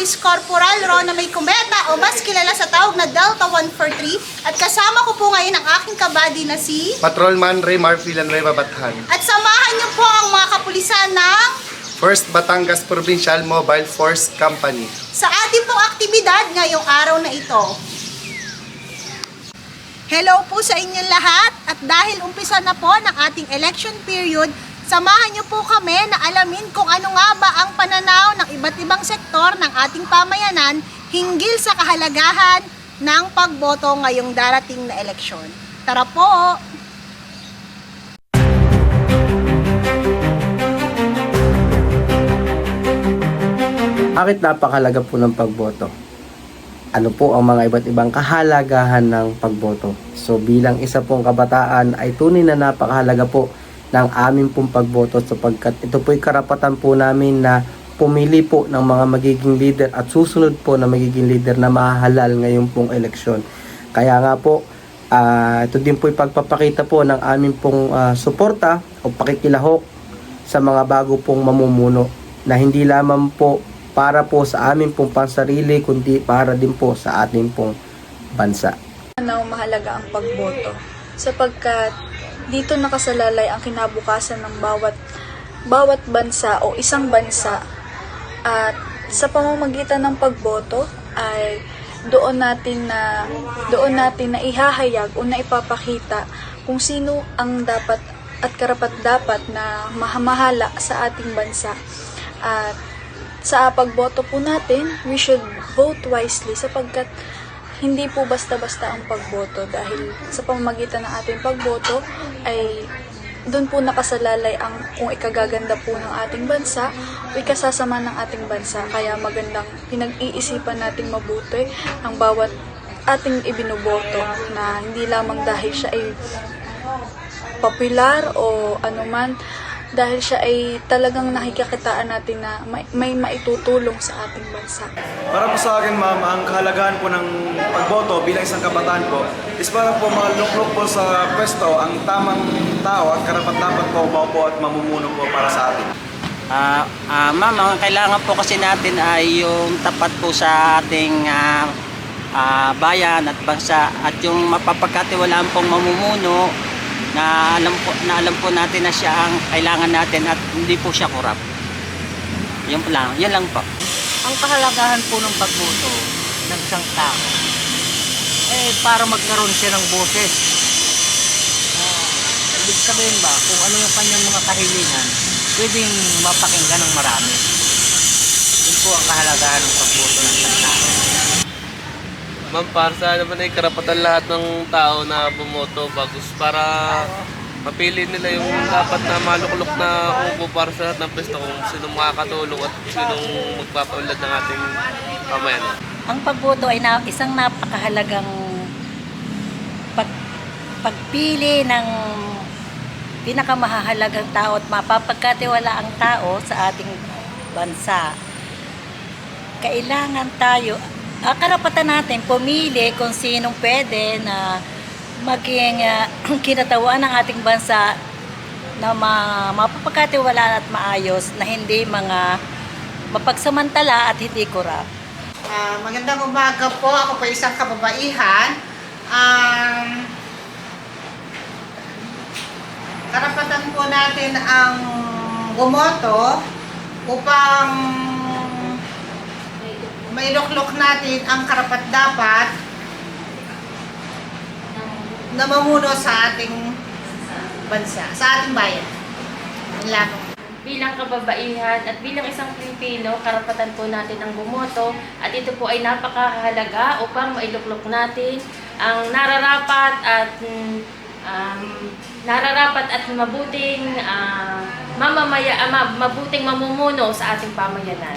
is Corporal Rona May Cometa o mas kilala sa tawag na Delta 143 at kasama ko po ngayon ang aking kabady na si Patrolman Raymar Villanueva Bathan. at samahan niyo po ang mga kapulisan ng First Batangas Provincial Mobile Force Company. sa ating pong aktibidad ngayong araw na ito. Hello po sa inyong lahat at dahil umpisa na po ng ating election period, samahan niyo po kami na alamin kung ano nga ba ang pananaw ng iba't ibang sektor ng ating pamayanan hinggil sa kahalagahan ng pagboto ngayong darating na eleksyon. Tara po! Bakit napakalaga po ng pagboto? Ano po ang mga iba't ibang kahalagahan ng pagboto? So bilang isa pong kabataan ay tunay na napakahalaga po ng aming pong pagboto sapagkat ito po'y karapatan po namin na pumili po ng mga magiging leader at susunod po na magiging leader na mahahalal ngayon pong eleksyon. Kaya nga po, ah, ito din po'y pagpapakita po ng aming pong ah, suporta o pakikilahok sa mga bago pong mamumuno na hindi lamang po para po sa amin pong pansarili kundi para din po sa ating pong bansa. na mahalaga ang pagboto sapagkat dito nakasalalay ang kinabukasan ng bawat bawat bansa o isang bansa. At sa pamamagitan ng pagboto ay doon natin na doon natin na ihahayag o na ipapakita kung sino ang dapat at karapat dapat na mahamahala sa ating bansa. At sa pagboto po natin, we should vote wisely sapagkat hindi po basta-basta ang pagboto dahil sa pamamagitan ng ating pagboto ay doon po nakasalalay ang kung ikagaganda po ng ating bansa o ikasasama ng ating bansa. Kaya magandang pinag-iisipan nating mabuti ang bawat ating ibinuboto na hindi lamang dahil siya ay popular o anuman dahil siya ay talagang nakikakitaan natin na may, may maitutulong sa ating bansa. Para po sa akin, ma'am, ang kahalagahan po ng pagboto bilang isang kabataan po is para po maluklok po sa pwesto ang tamang tao at karapat dapat po maupo at mamumuno po para sa atin. Ah, ah, ma'am, ang kailangan po kasi natin ay yung tapat po sa ating ah, ah, bayan at bansa at yung mapapagkatiwalaan pong mamumuno na alam po na alam po natin na siya ang kailangan natin at hindi po siya kurap. Po lang, yun lang po. ang kahalagahan po ng pagboto ng isang tao eh para magkaroon siya ng boses. Ah, ibig sabihin ba kung ano yung kanyang mga kahilingan pwedeng mapakinggan ng marami. Yun po ang kahalagahan ng pagboto ng isang tao. Ma'am, para sa naman ay karapatan lahat ng tao na bumoto bagus para mapili nila yung dapat na maluklok na upo para sa lahat ng pwesto kung sino makakatulong at sinong magpapaunlad ng ating pamayanan. Ang pagboto ay na, isang napakahalagang pag, pagpili ng pinakamahalagang tao at mapapagkatiwala ang tao sa ating bansa. Kailangan tayo, ang karapatan natin pumili kung sinong pwede na maging ah, kinatawan ng ating bansa na ma, mapapagkatiwala at maayos na hindi mga mapagsamantala at hindi kurap. Ah, magandang umaga po. Ako po isang kababaihan. Um, karapatan po natin ang bumoto upang mailuklok natin ang karapat dapat na mamuno sa ating bansa, sa ating bayan. Lang. bilang kababaihan at bilang isang Pilipino, karapatan po natin ang bumoto at ito po ay napakahalaga upang mailuklok natin ang nararapat at mm, um, nararapat at mabuting ah, mamamaya, ah, ma- mabuting mamumuno sa ating pamayanan.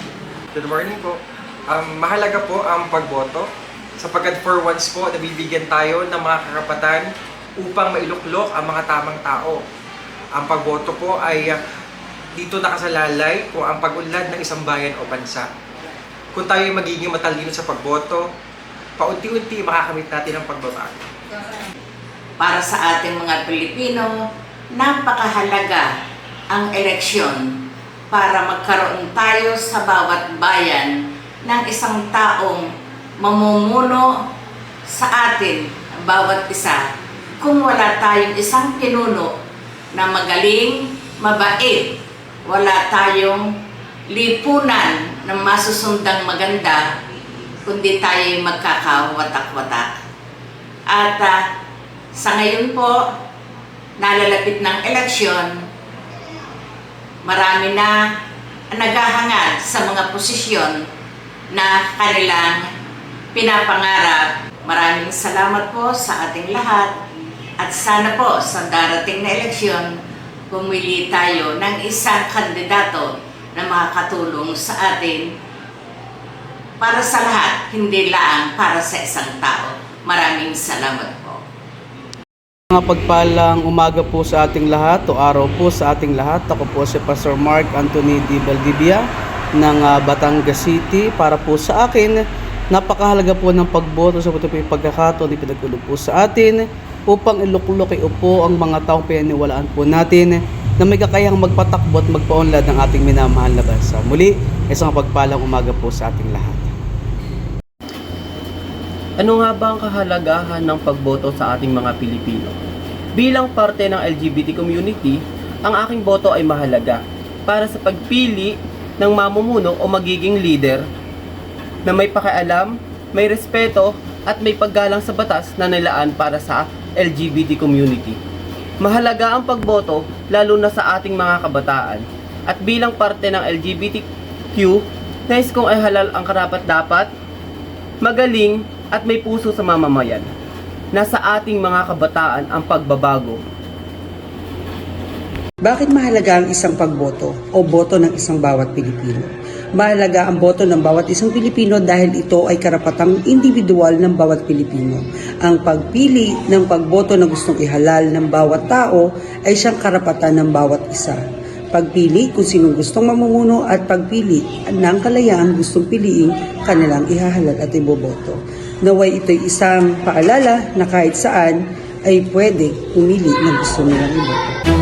Good morning po. Um, mahalaga po ang pagboto sapagkat for once po nabibigyan tayo ng mga karapatan upang mailuklok ang mga tamang tao. Ang pagboto po ay uh, dito nakasalalay kung ang pag-unlad ng isang bayan o bansa. Kung tayo ay magiging matalino sa pagboto, paunti-unti makakamit natin ang pagbabago. Para sa ating mga Pilipino, napakahalaga ang eleksyon para magkaroon tayo sa bawat bayan ng isang taong mamumuno sa atin, bawat isa, kung wala tayong isang pinuno na magaling, mabait, wala tayong lipunan na masusundang maganda, kundi tayo magkakawatak-watak. At ah, sa ngayon po, nalalapit ng eleksyon, marami na naghahangad sa mga posisyon na kanilang pinapangarap. Maraming salamat po sa ating lahat at sana po sa darating na eleksyon, pumili tayo ng isang kandidato na makakatulong sa atin para sa lahat, hindi lang para sa isang tao. Maraming salamat po. Mga pagpalang umaga po sa ating lahat o araw po sa ating lahat. Ako po si Pastor Mark Anthony Di Valdivia ng ah, Batangas City para po sa akin napakahalaga po ng pagboto sa ito po yung pagkakataon na pinagulog po sa atin upang iluklok upo ang mga taong pinaniwalaan po natin na may kakayang magpatakbo at magpaunlad ng ating minamahal na bansa. Muli, isang pagpalang umaga po sa ating lahat. Ano nga ba ang kahalagahan ng pagboto sa ating mga Pilipino? Bilang parte ng LGBT community, ang aking boto ay mahalaga para sa pagpili ng mamumuno o magiging leader na may pakialam, may respeto at may paggalang sa batas na nilaan para sa LGBT community. Mahalaga ang pagboto lalo na sa ating mga kabataan at bilang parte ng LGBTQ, nais kong ay halal ang karapat dapat magaling at may puso sa mamamayan. Nasa ating mga kabataan ang pagbabago. Bakit mahalaga ang isang pagboto o boto ng isang bawat Pilipino? Mahalaga ang boto ng bawat isang Pilipino dahil ito ay karapatang individual ng bawat Pilipino. Ang pagpili ng pagboto na gustong ihalal ng bawat tao ay siyang karapatan ng bawat isa. Pagpili kung sinong gustong mamumuno at pagpili ng kalayaan gustong piliing kanilang ihahalal at iboboto. Naway ito'y isang paalala na kahit saan ay pwede pumili ng gusto nilang iboto.